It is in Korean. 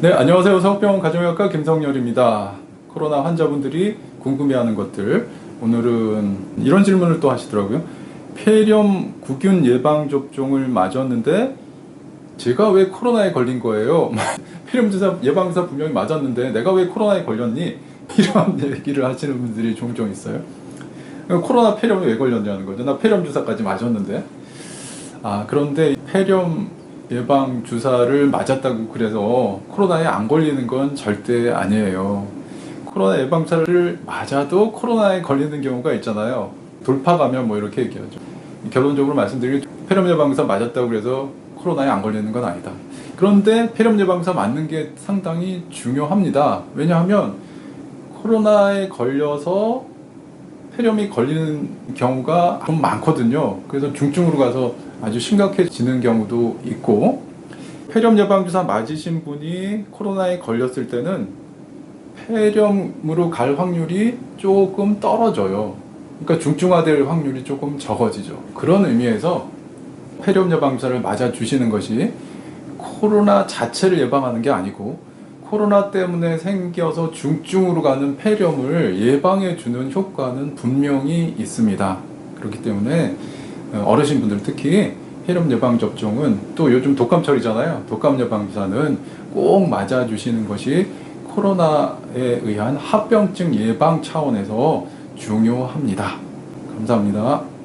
네, 안녕하세요. 성병원 가정의학과 김성열입니다. 코로나 환자분들이 궁금해하는 것들 오늘은 이런 질문을 또 하시더라고요. 폐렴 구균 예방 접종을 맞았는데 제가 왜 코로나에 걸린 거예요? 폐렴 주사 예방 주사 분명히 맞았는데 내가 왜 코로나에 걸렸니? 이런 얘기를 하시는 분들이 종종 있어요. 코로나 폐렴에 왜 걸렸냐는 거죠. 나 폐렴 주사까지 맞았는데. 아, 그런데 폐렴 예방 주사를 맞았다고 그래서 코로나에 안 걸리는 건 절대 아니에요. 코로나 예방 주사를 맞아도 코로나에 걸리는 경우가 있잖아요. 돌파 감염 뭐 이렇게 얘기하죠. 결론적으로 말씀드리면 폐렴 예방 주사 맞았다고 그래서 코로나에 안 걸리는 건 아니다. 그런데 폐렴 예방 주사 맞는 게 상당히 중요합니다. 왜냐하면 코로나에 걸려서 폐렴이 걸리는 경우가 좀 많거든요. 그래서 중증으로 가서 아주 심각해지는 경우도 있고 폐렴 예방 주사 맞으신 분이 코로나에 걸렸을 때는 폐렴으로 갈 확률이 조금 떨어져요. 그러니까 중증화될 확률이 조금 적어지죠. 그런 의미에서 폐렴 예방 주사를 맞아 주시는 것이 코로나 자체를 예방하는 게 아니고 코로나 때문에 생겨서 중증으로 가는 폐렴을 예방해 주는 효과는 분명히 있습니다. 그렇기 때문에 어, 어르신분들 특히 폐렴 예방 접종은 또 요즘 독감철이잖아요. 독감 예방 주사는 꼭 맞아 주시는 것이 코로나에 의한 합병증 예방 차원에서 중요합니다. 감사합니다.